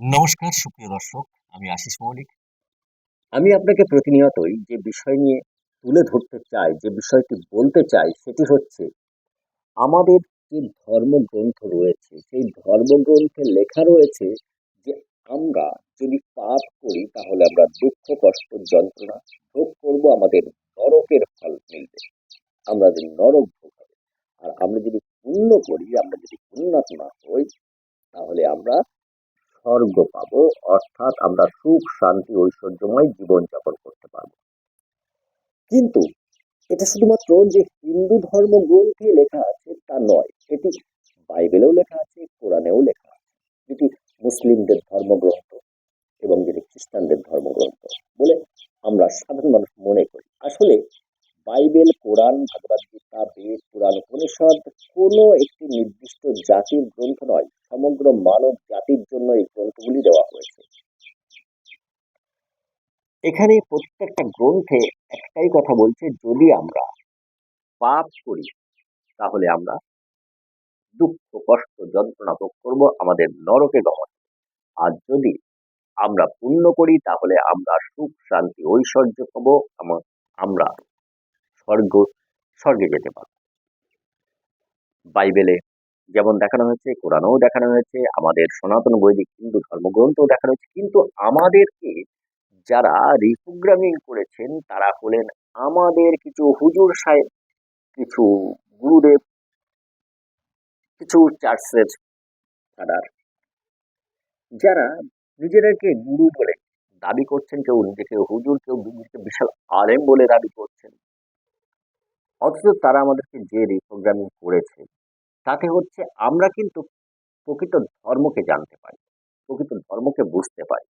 নমস্কার, সুপ্রিয় দর্শক, আমি আশিস মৌলিক। আমি আপনাকে প্রতিনিয়তই যে বিষয় নিয়ে তুলে ধরতে চাই, যে বিষয়টি বলতে চাই, সেটি হচ্ছে, আমাদের যে ধর্মগ্রন্থ রয়েছে, সেই ধর্মগ্রন্থে লেখা রয়েছে যে আমরা যদি পাপ করি, তাহলে আমরা দুঃখ, কষ্ট, যন্ত্রণা ভোগ করব, আমাদের নরকের ফল মিলবে। আমাদের নরক ভোগ হবে আর আমরা যদি পুণ্য করি, আমরা যদি পুণ্যাত্মা হই, তাহলে আমরা স্বর্গ পাবো, অর্থাৎ আমরা সুখ, শান্তি, ঐশ্বর্যময় জীবনযাপন করতে পারব। কিন্তু এটা শুধুমাত্র যে হিন্দু ধর্ম গ্রন্থে লেখা আছে তা নয়, এটি বাইবেলেও লেখা আছে, কোরআনেও লেখা আছে। যেটি মুসলিমদের ধর্মগ্রন্থ এবং যেটি খ্রিস্টানদের ধর্মগ্রন্থ বলে আমরা সাধারণ মানুষ মনে করি। আসলে বাইবেল, কোরআন ভগবদ গীতা বেদ, পুরাণ, উপনিষদ কোনো একটি নির্দিষ্ট জাতির গ্রন্থ নয় সমগ্র মানব জাতির জন্য এই গ্রন্থগুলি দেওয়া হয়েছে। এখানে প্রত্যেকটা গ্রন্থে একটাই কথা বলছে, যদি আমরা পাপ করি, তাহলে আমরা দুঃখ, কষ্ট, যন্ত্রণা ভোগ করব, আমাদের নরকে গমন আর যদি আমরা পুণ্য করি, তাহলে আমরা সুখ, শান্তি, ঐশ্বর্য পাবো, আমা- আমরা স্বর্গ, স্বর্গে যেতে পারব। বাইবেলে যেমন দেখানো হয়েছে, কোরআনও দেখানো হয়েছে, আমাদের সনাতন বৈদিক হিন্দু ধর্মগ্রন্থও দেখানো হয়েছে। কিন্তু আমাদেরকে যারা রিপ্রোগ্রামিং করেছেন, তারা হলেন আমাদের কিছু হুজুর সাহেব, কিছু গুরুদেব, কিছু চার্চের ফাদার, যারা নিজেদেরকে গুরু বলে দাবি করছেন, কেউ নিজেকে হুজুর, কেউ নিজেকে বিশাল আলেম বলে দাবি করছেন। অথচ তারা আমাদেরকে যে রিপ্রোগ্রামিং করেছে তাতে হচ্ছে আমরা কিন্তু প্রকৃত ধর্মকে জানতে পারি, প্রকৃত ধর্মকে বুঝতে পারি,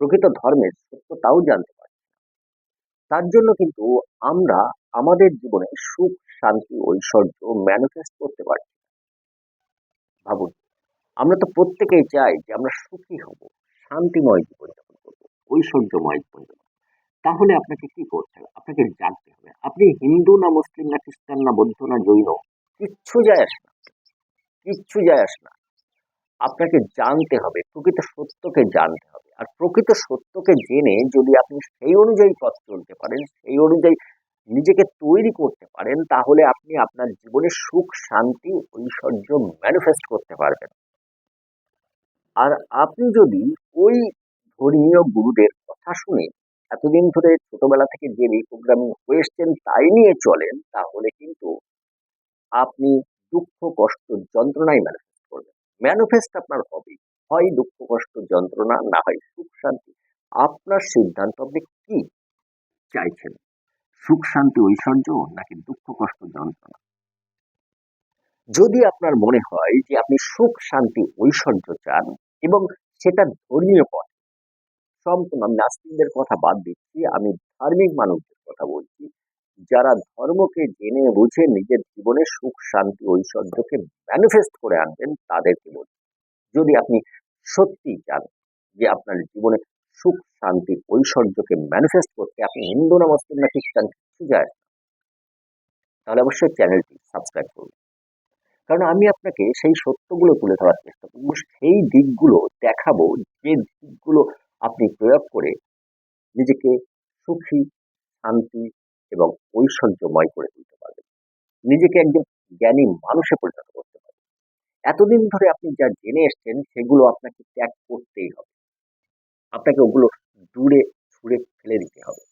প্রকৃত ধর্মের সত্যতাও জানতে পারি। তার জন্য কিন্তু আমরা আমাদের জীবনে সুখ, শান্তি, ঐশ্বর্য ম্যানিফেস্ট করতে পারি। ভাবুন, আমরা তো প্রত্যেকেই চাই যে আমরা সুখী হব, শান্তিময় জীবনযাপন করব, ঐশ্বর্যময় জীবনযাপন তাহলে আপনাকে কি করতে হবে? আপনাকে জানতে হবে, আপনি হিন্দু না মুসলিম না খ্রিস্টান না বৌদ্ধ না জৈন কিচ্ছু যায় আসে না। কিচ্ছু যায় আসে না। আপনাকে জানতে হবে, প্রকৃত সত্যকে জানতে হবে। আর প্রকৃত সত্যকে জেনে যদি আপনি সেই অনুযায়ী পথ চলতে পারেন, সেই অনুযায়ী নিজেকে তৈরি করতে পারেন, তাহলে আপনি আপনার জীবনে সুখ, শান্তি, ঐশ্বর্য ম্যানিফেস্ট করতে পারবেন। আর আপনি যদি ওই ধর্মীয় গুরুদের কথা শুনে এতদিন ধরে ছোটবেলা থেকে যে রিপ্রোগ্রামিং হয়ে এসছেন, তাই নিয়ে চলেন, তাহলে কিন্তু আপনি দুঃখ, কষ্ট, যন্ত্রণাই ম্যানিফেস্ট করবেন। ম্যানিফেস্ট আপনার হবে হয় দুঃখ, কষ্ট, যন্ত্রণা, না হয় সুখ, শান্তি। আপনার সিদ্ধান্ত আপনি কি চাইছেন? সুখ, শান্তি, ঐশ্বর্য, নাকি দুঃখ, কষ্ট, যন্ত্রণা? যদি আপনার মনে হয় যে আপনি সুখ, শান্তি, ঐশ্বর্য চান এবং সেটা ধর্মীয় পথ, সম্পূর্ণ, আমি নাস্তিকদের কথা বাদ দিচ্ছি, আমি ধার্মিক মানুষদের কথা বলছি যারা ধর্মকে জেনে বুঝে নিজের জীবনে সুখ, শান্তি, ঐশ্বর্যকে ম্যানিফেস্ট করে আনবেন, তাদেরকে বলছি, যদি আপনি সত্যি চান যে আপনার জীবনে সুখ, শান্তি, ঐশ্বর্যকে ম্যানিফেস্ট করতে আপনি হিন্দু না মুসলিম না খ্রিস্টান কিছু যায় তাহলে অবশ্যই চ্যানেলটি সাবস্ক্রাইব করুন। কারণ আমি আপনাকে সেই সত্যগুলো তুলে ধরার চেষ্টা করব, সেই দিকগুলো দেখাবো, যে দিকগুলো আপনি প্রয়োগ করে নিজেকে সুখী, শান্তি এবং ঐশ্বর্যময় করে তুলতে পারবেন। নিজেকে একজন জ্ঞানী মানুষে পরিণত করতে পারবেন। এতদিন ধরে আপনি যা জেনে এসছেন, সেগুলো আপনাকে ত্যাগ করতেই হবে। আপনাকে ওগুলো দূরে ছুঁড়ে ফেলে দিতে হবে।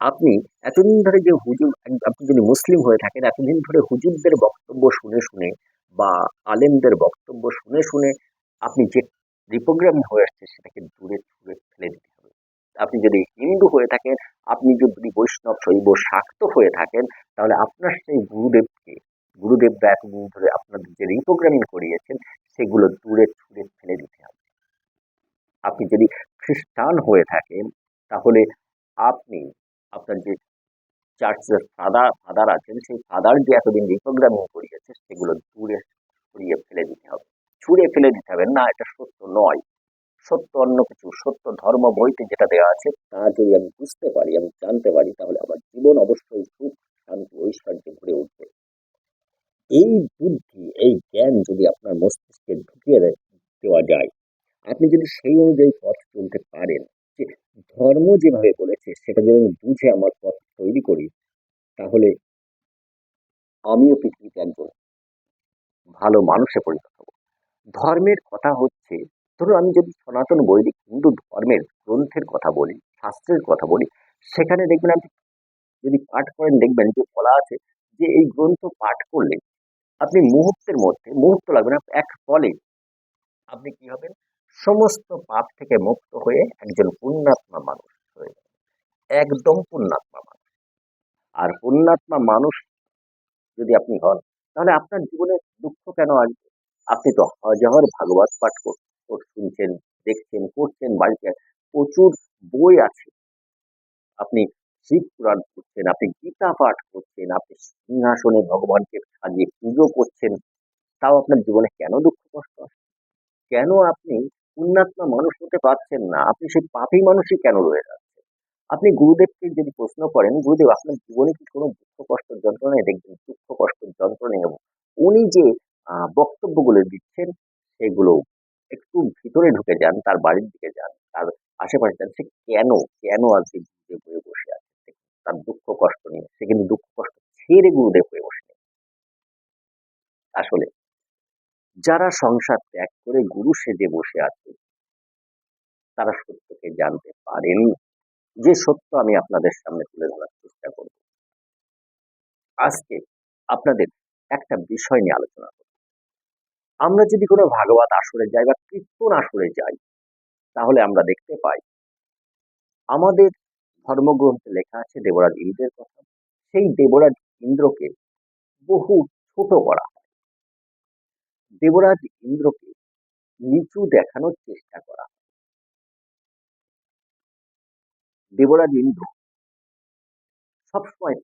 আপনি এতদিন ধরে যে হুজুর, আপনি যদি মুসলিম হয়ে থাকেন, এতদিন ধরে হুজুরদের বক্তব্য শুনে শুনে বা আলেমদের বক্তব্য শুনে শুনে আপনি যে রিপ্রোগ্রাম হয়ে আসছে, সেটাকে দূরে ছুঁড়ে ফেলে দিতে আপনি যদি হিন্দু হয়ে থাকেন, আপনি যদি বৈষ্ণব, শৈব, শাক্ত হয়ে থাকেন, তাহলে আপনার সেই গুরুদেবকে গুরুদেবরা এতদিন ধরে আপনাদের যে রিপ্রোগ্রামিং করিয়েছেন, সেগুলো দূরে ছুঁড়ে ফেলে দিতে হবে। আপনি যদি খ্রিস্টান হয়ে থাকেন, তাহলে আপনি আপনার যে চার্চের ফাদার ফাদার আছেন, সেই ফাদার যে এতদিন রিপ্রোগ্রামিং করিয়েছে, সেগুলো দূরে ছড়িয়ে ফেলে দিতে হবে। ছুঁড়ে ফেলে দিতে হবে। না, এটা সত্য নয়। সত্য অন্য কিছু, সত্য ধর্ম বইতে যেটা দেওয়া আছে, তা যদি আমি বুঝতে পারি, আমি জানতে পারি, তাহলে আমার জীবন অবশ্যই সুখ, শান্তি, ঐশ্বর্য ভরে উঠবে। এই বুদ্ধি, এই জ্ঞান যদি আপনার মস্তিষ্কে ঢুকিয়ে দেওয়া যায়, আপনি যদি সেই অনুযায়ী পথ চলতে পারেন, যে ধর্ম যেভাবে বলেছে, সেটা যদি আমি বুঝে আমার পথ তৈরি করি, তাহলে আমিও পৃথিবীতে একজন ভালো মানুষে পরিণত হব। ধর্মের কথা হচ্ছে ধরুন আমি যদি সনাতন বৈদিক হিন্দু ধর্মের গ্রন্থের কথা বলি, শাস্ত্রের কথা বলি, সেখানে দেখবেন আপনি যদি পাঠ করেন দেখবেন যে বলা আছে যে এই গ্রন্থ পাঠ করলে আপনি মুহূর্তের মধ্যে, মুহূর্ত লাগবে না, এক ফলে আপনি কি হবেন? সমস্ত পাপ থেকে মুক্ত হয়ে একজন পুণ্যাত্মা মানুষ হয়ে একদম পুণ্যাত্মা মানুষ। আর পুণ্যাত্মা মানুষ যদি আপনি হন, তাহলে আপনার জীবনে দুঃখ কেন আসবে? আপনি তো হাজার ভাগবত পাঠ কর- কর- শুনছেন, দেখছেন, করছেন, বাড়িতে প্রচুর বই আছে। আপনি শিব পুরাণ করছেন আপনি গীতা পাঠ করছেন, আপনি সিংহাসনে ভগবানকে সাজিয়ে পুজো করছেন, তাও আপনার জীবনে কেন দুঃখ কষ্ট আসছে কেন আপনি পুণ্যাত্মা মানুষ হতে পারছেন না? আপনি সেই পাপী মানুষই কেন রয়ে যাচ্ছেন? আপনি গুরুদেবকে যদি প্রশ্ন করেন, গুরুদেব, আপনার জীবনে কি কোনো দুঃখ কষ্ট যন্ত্রণায় দেখবেন দুঃখ কষ্ট যন্ত্রণায় এবং উনি যে বক্তব্যগুলো দিচ্ছেন সেগুলো একটু ভিতরে ঢুকে যান, তার বাড়ির দিকে যান, তার আশেপাশে যান, সে কেন কেন আজকে গুরুদেব হয়ে বসে আছে? তার দুঃখ কষ্ট নিয়ে, সে কিন্তু দুঃখ কষ্ট ছেড়ে গুরুদেব হয়ে বসে আসলে যারা সংসার ত্যাগ করে গুরু সেজে বসে আছে, তারা সত্যকে জানতে পারেন। যে সত্য আমি আপনাদের সামনে তুলে ধরার চেষ্টা করব। আজকে আপনাদের একটা বিষয় নিয়ে আলোচনা করব। আমরা যদি কোনো ভাগবত আসরে যাই বা কীর্তন আসরে যাই, তাহলে আমরা দেখতে পাই, আমাদের ধর্মগ্রন্থে লেখা আছে দেবরাজ ইন্দ্রের কথা, সেই দেবরাজ ইন্দ্রকে বহু ছোট করা হয়। দেবরাজ ইন্দ্রকে নিচু দেখানোর চেষ্টা করা দেবরাজ ইন্দ্র সবসময়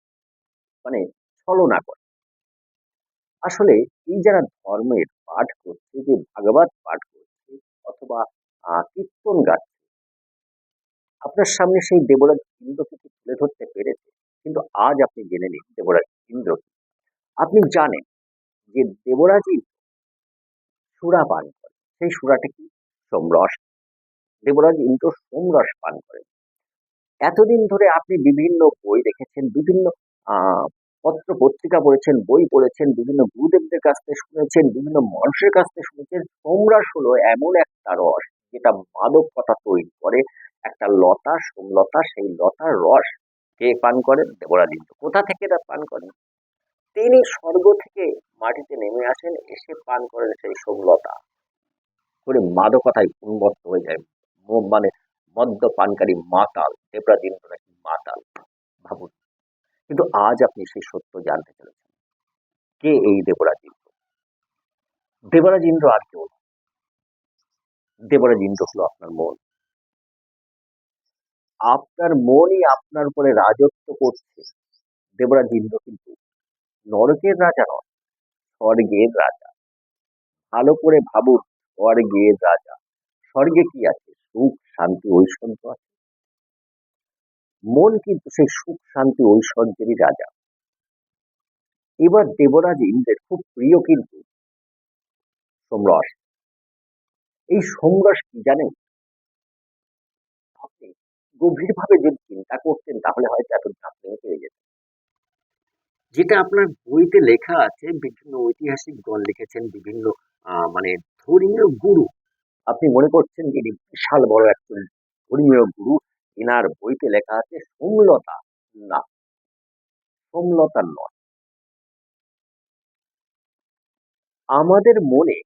মানে ছলনা করে। আসলে এই যারা ধর্মের পাঠ করছে যে ভাগবত পাঠ করছে অথবা আহ, কীর্তন গাচ্ছে আপনার সামনে সেই দেবরাজ ইন্দ্রকে তুলে ধরতে পেরেছে? কিন্তু আজ আপনি জেনে নিন দেবরাজ ইন্দ্র। আপনি জানেন যে দেবরাজ সুরা পান করে। সেই সুরাটা কি? সোমরস। দেবরাজ ইন্দ্র সোমরস পান করেন এতদিন ধরে আপনি বিভিন্ন বই দেখেছেন বিভিন্ন আহ, পত্র পত্রিকা পড়েছেন, বই পড়েছেন, বিভিন্ন গুরুদেবদের কাছ থেকে শুনেছেন, বিভিন্ন মানুষের কাছ থেকে শুনেছেন। সোমরস হলো এমন একটা রস যেটা মাদকতা তৈরি করে। একটা লতা, সোমলতা, সেই লতার রস কে পান করেন? ইন্দ্র কোথা থেকে এটা পান করেন? তিনি স্বর্গ থেকে মাটিতে নেমে আসেন, এসে পান করেন সেই সোমলতা। করে মাদকতায় উন্মত্ত হয়ে যায়। মানে মদ্যপানকারী মাতাল দেবরাজ ইন্দ্র নাকি মাতাল? ভাবুন। কিন্তু আজ আপনি সেই সত্য জানতে চলেছেন। কে এই দেবরাজ ইন্দ্র? দেবরাজ ইন্দ্র আর কেউ। দেবরাজ ইন্দ্র হলো আপনার মন। আপনার মনই আপনার উপরে রাজত্ব করছে। দেবরাজ ইন্দ্র কিন্তু নরকের রাজা নয় স্বর্গের রাজা। ভালো করে ভাবুন, স্বর্গের রাজা। স্বর্গে কি আছে? সুখ, শান্তি, ঐশ্বর্য আছে? মন কিন্তু সেই সুখ, শান্তি, ঐশ্বর্যেরই রাজা। এবার দেবরাজ ইন্দ্রের খুব প্রিয় কিন্তু সোমরস এই সোমরস কি জানেন? আপনি গভীরভাবে যদি চিন্তা করতেন, তাহলে হয়তো এতদিন আপনি পেয়ে যেতেন। যেটা আপনার বইতে লেখা আছে, বিভিন্ন ঐতিহাসিকগণ লিখেছেন, বিভিন্ন মানে ধর্মীয় গুরু। আপনি মনে করছেন যে বিশাল বড় একজন ধর্মীয় গুরু এনার বইতে লেখা আছে, সোমলতা না। সোমলতা নয়। আমাদের মনে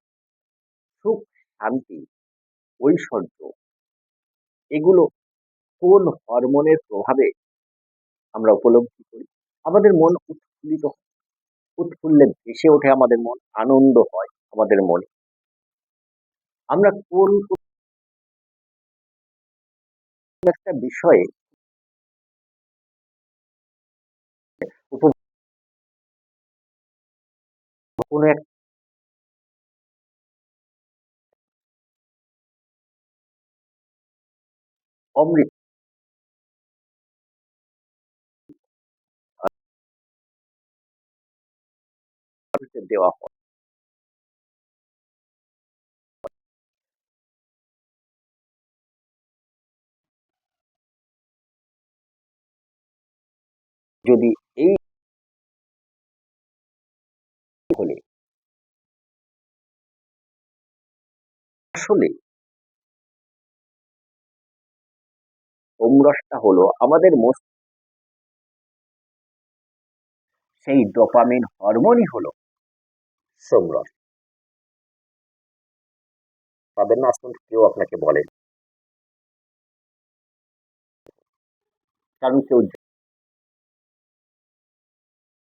সুখ, শান্তি, ঐশ্বর্য, এগুলো কোন হরমোনের প্রভাবে আমরা উপলব্ধি করি? আমাদের মন উৎফুল্লিত উৎফুল্লে ভেসে ওঠে আমাদের মন, আনন্দ হয় আমাদের মনে। আমরা কোন একটা বিষয়ে অমৃত দেওয়া হয়। যদি এই হলে আসলে সোমরসটা হলো আমাদের সেই ডোপামিন হরমোনই হলো সোমরস পাবেন না আসুন, কেউ আপনাকে বলেন কারণ কেউ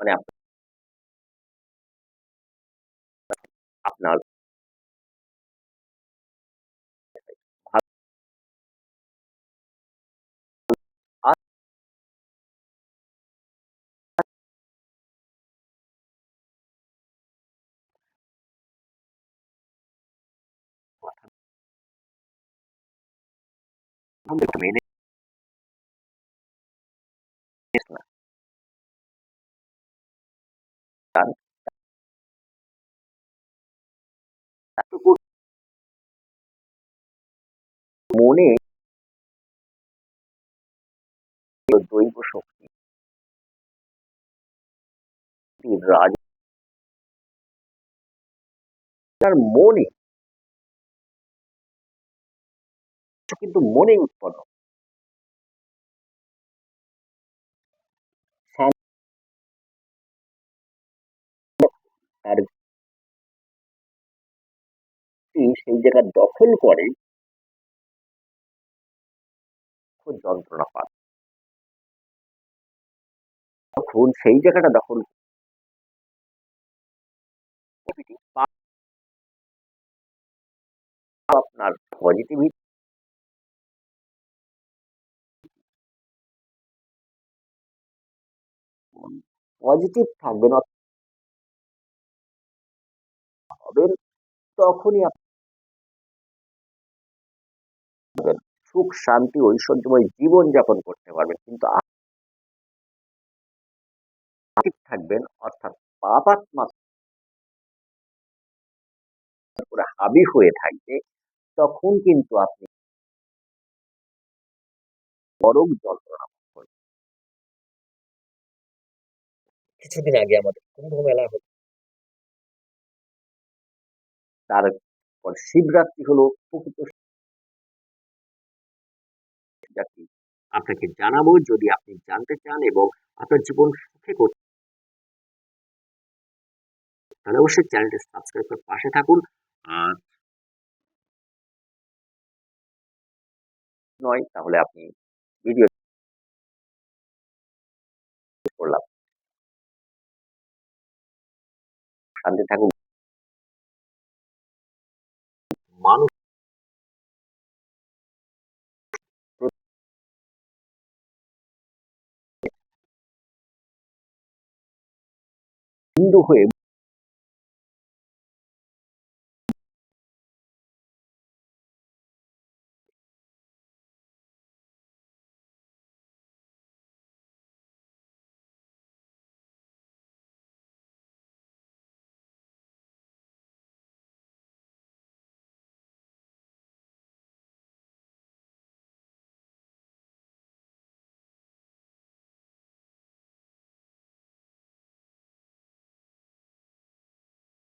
মানে আপনার কথাগুলো মেনে নিস না তার মনে দৈব শক্তি রাজ তার মনে কিন্তু মনে উৎপন্ন। সেই জায়গা দখল করে যন্ত্রণা পান। তখন সেই জায়গাটা দখল আপনার পজিটিভিটি পজিটিভ থাকবেন হবেন তখনই আপনি সুখ, শান্তি, ঐশ্বর্যময় জীবন যাপন করতে পারবেন। কিন্তু থাকবেন, অর্থাৎ পাপাত্মা হাবি হয়ে থাকবে, তখন কিন্তু আপনি বরং যন্ত্রণা কিছুদিন আগে আমাদের কুম্ভ মেলা হলো। তারপর শিবরাত্রি হলো প্রকৃত আপনাকে জানাব যদি আপনি জানতে চান এবং আপনার জীবন সুখে করতে তাহলে অবশ্যই চ্যানেলটি সাবস্ক্রাইব করে পাশে থাকুন। আর নয়, তাহলে আপনি ভিডিও শান্তি থাকুন মানুষ হিন্দু হয়ে